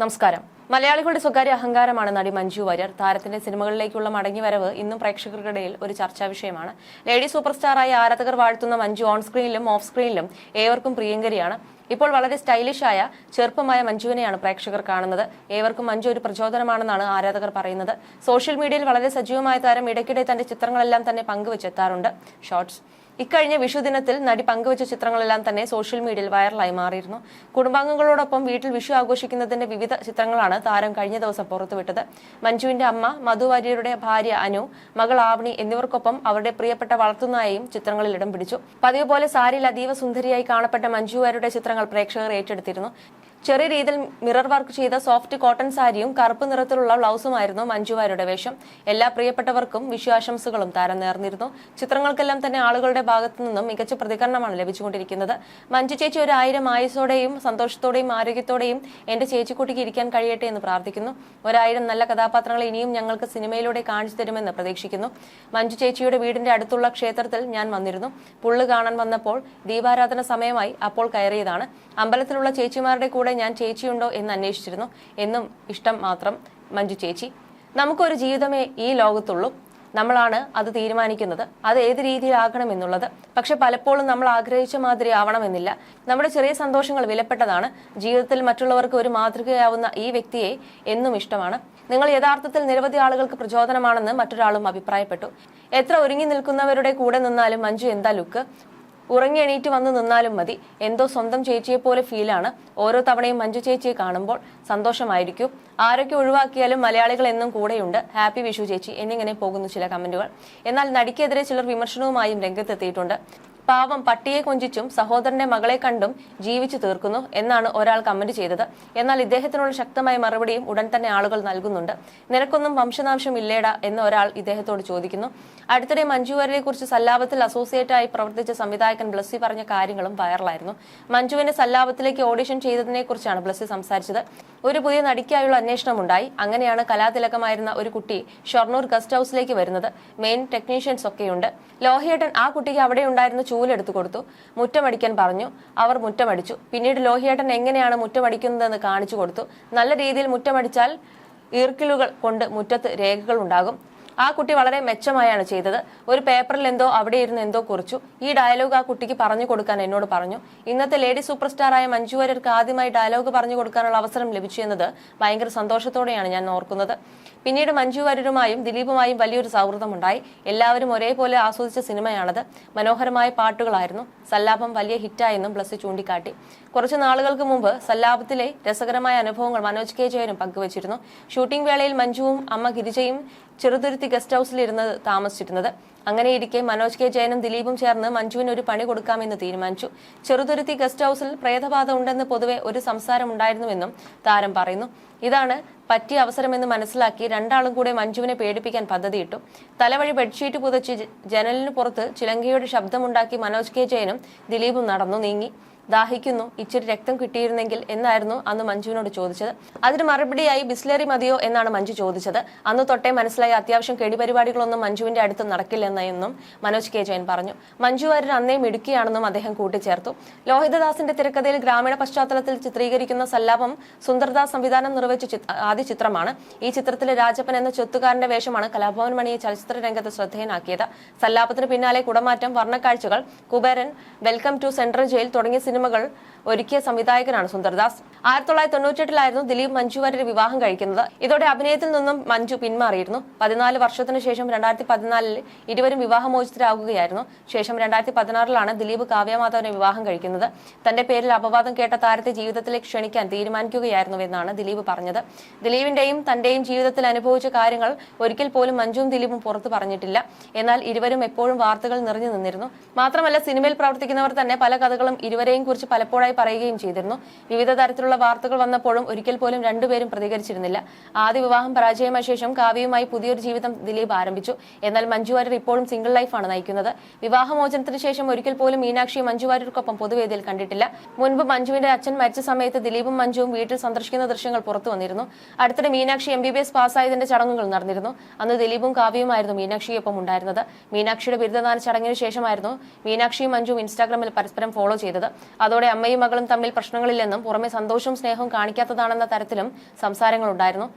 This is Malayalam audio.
നമസ്കാരം. മലയാളികളുടെ സ്വകാര്യ അഹങ്കാരമാണ് നടി മഞ്ജു വാര്യർ. താരത്തിന്റെ സിനിമകളിലേക്കുള്ള മടങ്ങിവരവ് ഇന്നും പ്രേക്ഷകർക്കിടയിൽ ഒരു ചർച്ചാ വിഷയമാണ്. ലേഡി സൂപ്പർ സ്റ്റാറായി ആരാധകർ വാഴ്ത്തുന്ന മഞ്ജു ഓൺ സ്ക്രീനിലും ഓഫ് സ്ക്രീനിലും ഏവർക്കും പ്രിയങ്കരിയാണ്. ഇപ്പോൾ വളരെ സ്റ്റൈലിഷ് ആയ ചെറുപ്പമായ മഞ്ജുവിനെയാണ് പ്രേക്ഷകർ കാണുന്നത്. ഏവർക്കും മഞ്ജു ഒരു പ്രചോദനമാണെന്നാണ് ആരാധകർ പറയുന്നത്. സോഷ്യൽ മീഡിയയിൽ വളരെ സജീവമായ താരം ഇടയ്ക്കിടെ തന്റെ ചിത്രങ്ങളെല്ലാം തന്നെ പങ്കുവച്ചെത്താറുണ്ട്. ഷോർട്സ് ഇക്കഴിഞ്ഞ വിഷുദിനത്തിൽ നടി പങ്കുവച്ച ചിത്രങ്ങളെല്ലാം തന്നെ സോഷ്യൽ മീഡിയയിൽ വൈറലായി മാറിയിരുന്നു. കുടുംബാംഗങ്ങളോടൊപ്പം വീട്ടിൽ വിഷു ആഘോഷിക്കുന്നതിന്റെ വിവിധ ചിത്രങ്ങളാണ് താരം കഴിഞ്ഞ ദിവസം പുറത്തുവിട്ടത്. മഞ്ജുവിന്റെ അമ്മ മധു വാര്യരുടെ ഭാര്യ അനു മകൾ ആവണി എന്നിവർക്കൊപ്പം അവരുടെ പ്രിയപ്പെട്ട വളർത്തുനായയും ചിത്രങ്ങളിൽ ഇടം പിടിച്ചു. പതിവ് പോലെ സാരിയിൽ അതീവ സുന്ദരിയായി കാണപ്പെട്ട മഞ്ജുവാരുടെ ചിത്രങ്ങൾ പ്രേക്ഷകർ ഏറ്റെടുത്തിരുന്നു. ചെറിയ രീതിയിൽ മിറർ വർക്ക് ചെയ്ത സോഫ്റ്റ് കോട്ടൺ സാരിയും കറുപ്പ് നിറത്തിലുള്ള ബ്ലൗസുമായിരുന്നു മഞ്ജുവാരുടെ വേഷം. എല്ലാ പ്രിയപ്പെട്ടവർക്കും വിഷുവാശംസകളും താരം നേർന്നിരുന്നു. ചിത്രങ്ങൾക്കെല്ലാം തന്നെ ആളുകളുടെ ഭാഗത്തു നിന്നും മികച്ച പ്രതികരണമാണ് ലഭിച്ചുകൊണ്ടിരിക്കുന്നത്. മഞ്ജു ചേച്ചി ഒരു ആയിരം ആയുസോടെയും സന്തോഷത്തോടെയും ആരോഗ്യത്തോടെയും എന്റെ ചേച്ചിക്കുട്ടിക്ക് ഇരിക്കാൻ കഴിയട്ടെ എന്ന് പ്രാർത്ഥിക്കുന്നു. ഒരായിരം നല്ല കഥാപാത്രങ്ങൾ ഇനിയും ഞങ്ങൾക്ക് സിനിമയിലൂടെ കാണിച്ചു തരുമെന്ന് പ്രതീക്ഷിക്കുന്നു. മഞ്ജു ചേച്ചിയുടെ വീടിന്റെ അടുത്തുള്ള ക്ഷേത്രത്തിൽ ഞാൻ വന്നിരുന്നു. പുള്ളു കാണാൻ വന്നപ്പോൾ ദീപാരാധന സമയമായി അപ്പോൾ കയറിയതാണ്. അമ്പലത്തിലുള്ള ചേച്ചിമാരുടെ കൂടെ ഞാൻ ചേച്ചിയുണ്ടോ എന്ന് അന്വേഷിച്ചിരുന്നു. എന്നും ഇഷ്ടം മാത്രം മഞ്ജു ചേച്ചി. നമുക്കൊരു ജീവിതമേ ഈ ലോകത്തുള്ളൂ. നമ്മളാണ് അത് തീരുമാനിക്കുന്നത്. അത് ഏത് രീതിയിലാകണം എന്നുള്ളത് പക്ഷെ പലപ്പോഴും നമ്മൾ ആഗ്രഹിച്ച മാതിരി ആവണമെന്നില്ല. നമ്മുടെ ചെറിയ സന്തോഷങ്ങൾ വിലപ്പെട്ടതാണ്. ജീവിതത്തിൽ മറ്റുള്ളവർക്ക് ഒരു മാതൃകയാവുന്ന ഈ വ്യക്തിയെ എന്നും ഇഷ്ടമാണ്. നിങ്ങൾ യഥാർത്ഥത്തിൽ നിരവധി ആളുകൾക്ക് പ്രചോദനമാണെന്ന് മറ്റൊരാളും അഭിപ്രായപ്പെട്ടു. എത്ര ഒരുങ്ങി നിൽക്കുന്നവരുടെ കൂടെ നിന്നാലും മഞ്ജു എന്താ ലുക്ക്? ഉറങ്ങി എണീറ്റ് വന്ന് നിന്നാലും മതി. എന്തോ സ്വന്തം ചേച്ചിയെ പോലെ ഫീലാണ്. ഓരോ തവണയും മഞ്ജു ചേച്ചിയെ കാണുമ്പോൾ സന്തോഷമായിരിക്കും. ആരൊക്കെ ഒഴിവാക്കിയാലും മലയാളികൾ എന്നും കൂടെയുണ്ട്. ഹാപ്പി വിഷു ചേച്ചി എന്നിങ്ങനെ പോകുന്നു ചില കമന്റുകൾ. എന്നാൽ നടിക്കെതിരെ ചിലർ വിമർശനവുമായും രംഗത്തെത്തിയിട്ടുണ്ട്. പാവം പട്ടിയെ കൊഞ്ചിച്ചും സഹോദരന്റെ മകളെ കണ്ടും ജീവിച്ചു തീർക്കുന്നു എന്നാണ് ഒരാൾ കമന്റ് ചെയ്തത്. എന്നാൽ ഇദ്ദേഹത്തിനുള്ള ശക്തമായ മറുപടിയും ഉടൻ തന്നെ ആളുകൾ നൽകുന്നുണ്ട്. നിനക്കൊന്നും വംശനാംശം ഇല്ലേടാ എന്ന് ഒരാൾ ഇദ്ദേഹത്തോട് ചോദിക്കുന്നു. അടുത്തിടെ മഞ്ജു വാര്യരെ കുറിച്ച് സല്ലാപത്തിൽ അസോസിയേറ്റ് ആയി പ്രവർത്തിച്ച സംവിധായകൻ ബ്ലസ്സി പറഞ്ഞ കാര്യങ്ങളും വൈറലായിരുന്നു. മഞ്ജുവിനെ സല്ലാപത്തിലേക്ക് ഓഡിഷൻ ചെയ്തതിനെ കുറിച്ചാണ് ബ്ലസ്സി സംസാരിച്ചത്. ഒരു പുതിയ നടിക്കായുള്ള അന്വേഷണം ഉണ്ടായി. അങ്ങനെയാണ് കലാതിലകമായിരുന്ന ഒരു കുട്ടി ഷൊർണൂർ ഗസ്റ്റ് ഹൌസിലേക്ക് വരുന്നത്. മെയിൻ ടെക്നീഷ്യൻസ് ഒക്കെയുണ്ട്. ലോഹിയേട്ടൻ ആ കുട്ടിക്ക് അവിടെ ഉണ്ടായിരുന്ന ചൂലെടുത്തു കൊടുത്തു. മുറ്റമടിക്കാൻ പറഞ്ഞു. അവർ മുറ്റമടിച്ചു. പിന്നീട് ലോഹിയേട്ടൻ എങ്ങനെയാണ് മുറ്റമടിക്കുന്നതെന്ന് കാണിച്ചു കൊടുത്തു. നല്ല രീതിയിൽ മുറ്റമടിച്ചാൽ ഈർക്കിലുകൾ കൊണ്ട് മുറ്റത്ത് രേഖകൾ ഉണ്ടാകും. ആ കുട്ടി വളരെ മെച്ചമായാണ് ചെയ്തത്. ഒരു പേപ്പറിൽ എന്തോ അവിടെ ഇരുന്ന് എന്തോ കുറിച്ചു. ഈ ഡയലോഗ് ആ കുട്ടിക്ക് പറഞ്ഞു കൊടുക്കാൻ എന്നോട് പറഞ്ഞു. ഇന്നത്തെ ലേഡി സൂപ്പർ സ്റ്റാറായ മഞ്ജു വാര്യർക്ക് ആദ്യമായി ഡയലോഗ് പറഞ്ഞു കൊടുക്കാനുള്ള അവസരം ലഭിച്ചു എന്നത് ഭയങ്കര സന്തോഷത്തോടെയാണ് ഞാൻ ഓർക്കുന്നത്. പിന്നീട് മഞ്ജു വാര്യരുമായും ദിലീപുമായും വലിയൊരു സൗഹൃദമുണ്ടായി. എല്ലാവരും ഒരേപോലെ ആസ്വദിച്ച സിനിമയാണത്. മനോഹരമായ പാട്ടുകളായിരുന്നു. സല്ലാപം വലിയ ഹിറ്റായെന്നും ബ്ലസ് ചൂണ്ടിക്കാട്ടി. കുറച്ച് നാളുകൾക്ക് മുമ്പ് സല്ലാപത്തിലെ രസകരമായ അനുഭവങ്ങൾ മനോജ് കെ ജയനും പങ്കുവച്ചിരുന്നു. ഷൂട്ടിംഗ് വേളയിൽ മഞ്ജുവും അമ്മ ഗിരിജയും ചെറുതുരുത്തി ഗസ്റ്റ് ഹൌസിലിരുന്ന് താമസിച്ചിരുന്നത്. അങ്ങനെ ഇരിക്കെ മനോജ് കെ ജയനും ദിലീപും ചേർന്ന് മഞ്ജുവിന് ഒരു പണി കൊടുക്കാമെന്ന് തീരുമാനിച്ചു. ചെറുതുരുത്തി ഗസ്റ്റ് ഹൌസിൽ പ്രേതബാധ ഉണ്ടെന്ന് പൊതുവെ ഒരു സംസാരം ഉണ്ടായിരുന്നുവെന്നും താരം പറയുന്നു. ഇതാണ് പറ്റിയ അവസരമെന്ന് മനസ്സിലാക്കി രണ്ടാളും കൂടെ മഞ്ജുവിനെ പേടിപ്പിക്കാൻ പദ്ധതിയിട്ടു. തലവഴി ബെഡ്ഷീറ്റ് പുതച്ച് ജനലിന് പുറത്ത് ചിലങ്കയുടെ ശബ്ദമുണ്ടാക്കി മനോജ് കെ ജയനും ദിലീപും നടന്നു നീങ്ങി. ദാഹിക്കുന്നു. ഇച്ചിരി രക്തം കിട്ടിയിരുന്നെങ്കിൽ എന്നായിരുന്നു അന്ന് മഞ്ജുവിനോട് ചോദിച്ചത്. അതിന് മറുപടിയായി ബിസ്ലേറി മതിയോ എന്നാണ് മഞ്ജു ചോദിച്ചത്. അന്ന് തൊട്ടേ മനസ്സിലായി അത്യാവശ്യം കെടിപരിപാടികളൊന്നും മഞ്ജുവിന്റെ അടുത്ത് നടക്കില്ലെന്നും മനോജ് കെ ജയൻ പറഞ്ഞു. മഞ്ജു വാര്യർ അന്നേ മിടുക്കിയാണെന്നും അദ്ദേഹം കൂട്ടിച്ചേർത്തു. ലോഹിതദാസിന്റെ തിരക്കഥയിൽ ഗ്രാമീണ പശ്ചാത്തലത്തിൽ ചിത്രീകരിക്കുന്ന സല്ലാപം സുന്ദർദാസ് സംവിധാനം നിർവഹിച്ച ആദ്യ ചിത്രമാണ്. ഈ ചിത്രത്തിലെ രാജപ്പൻ എന്ന ചെത്തുകാരന്റെ വേഷമാണ് കലാഭവൻ മണിയെ ചലച്ചിത്ര രംഗത്ത് ശ്രദ്ധേയനാക്കിയത്. സല്ലാപത്തിന് പിന്നാലെ Kudamattam Varnakazhchakal Kuberan welcome to central jail തുടങ്ങിയ സിനിമകൾ ഒരുക്കിയ സംവിധായകനാണ് സുന്ദർദാസ്. ആയിരത്തി തൊള്ളായിരത്തി തൊണ്ണൂറ്റെട്ടിലായിരുന്നു ദിലീപ് മഞ്ജു വാര്യരെ വിവാഹം കഴിക്കുന്നത്. ഇതോടെ അഭിനയത്തിൽ നിന്നും മഞ്ജു പിന്മാറിയിരുന്നു. പതിനാല് വർഷത്തിനു ശേഷം രണ്ടായിരത്തി പതിനാലിൽ ഇരുവരും വിവാഹമോചിതരാകുകയായിരുന്നു. ശേഷം രണ്ടായിരത്തി പതിനാറിലാണ് ദിലീപ് കാവ്യമാധവനെ വിവാഹം കഴിക്കുന്നത്. തന്റെ പേരിൽ അപവാദം കേട്ട താരത്തെ ജീവിതത്തിലേക്ക് ക്ഷണിക്കാൻ തീരുമാനിക്കുകയായിരുന്നുവെന്നാണ് ദിലീപ് പറഞ്ഞത്. ദിലീപിന്റെയും തന്റെയും ജീവിതത്തിൽ അനുഭവിച്ച കാര്യങ്ങൾ ഒരിക്കൽ പോലും മഞ്ജുവും ദിലീപും പുറത്തു പറഞ്ഞിട്ടില്ല. എന്നാൽ ഇരുവരും എപ്പോഴും വാർത്തകൾ നിറഞ്ഞു നിന്നിരുന്നു. മാത്രമല്ല സിനിമയിൽ പ്രവർത്തിക്കുന്നവർ തന്നെ പല കഥകളും ഇരുവരെയും കുറിച്ച് പലപ്പോഴായി പറയുകയും ചെയ്തിരുന്നു. വിവിധ തരത്തിലുള്ള വാർത്തകൾ വന്നപ്പോഴും ഒരിക്കൽ പോലും രണ്ടുപേരും പ്രതികരിച്ചിരുന്നില്ല. ആദ്യ വിവാഹം പരാജയമായ ശേഷം കാവ്യയുമായി പുതിയൊരു ജീവിതം ദിലീപ് ആരംഭിച്ചു. എന്നാൽ മഞ്ജു വാര്യർ ഇപ്പോഴും സിംഗിൾ ലൈഫാണ് നയിക്കുന്നത്. വിവാഹമോചനത്തിന് ശേഷം ഒരിക്കൽ പോലും മീനാക്ഷി മഞ്ജു വാര്യർക്കൊപ്പം പൊതുവേദിയിൽ കണ്ടിട്ടില്ല. മുൻപ് മഞ്ജുവിന്റെ അച്ഛൻ മരിച്ച സമയത്ത് ദിലീപും മഞ്ജുവും വീട്ടിൽ സന്ദർശിക്കുന്ന ദൃശ്യങ്ങൾ പുറത്തു വന്നിരുന്നു. അടുത്തിടെ Meenakshi M B B S പാസ്സായതിന്റെ ചടങ്ങുകൾ നടന്നിരുന്നു. അന്ന് ദിലീപും കാവ്യയുമായിരുന്നു മീനാക്ഷിയൊപ്പം ഉണ്ടായിരുന്നത്. മീനാക്ഷിയുടെ ബിരുദദാന ചടങ്ങിന് ശേഷമായിരുന്നു മീനാക്ഷിയും മഞ്ജുവും ഇൻസ്റ്റാഗ്രാമിൽ പരസ്പരം ഫോളോ ചെയ്തത്. അതോടെ അമ്മയും മകളും തമ്മിൽ പ്രശ്നങ്ങളില്ലെന്നും പുറമെ സന്തോഷവും സ്നേഹവും കാണിക്കാത്തതാണെന്ന തരത്തിലും സംസാരങ്ങളുണ്ടായിരുന്നു.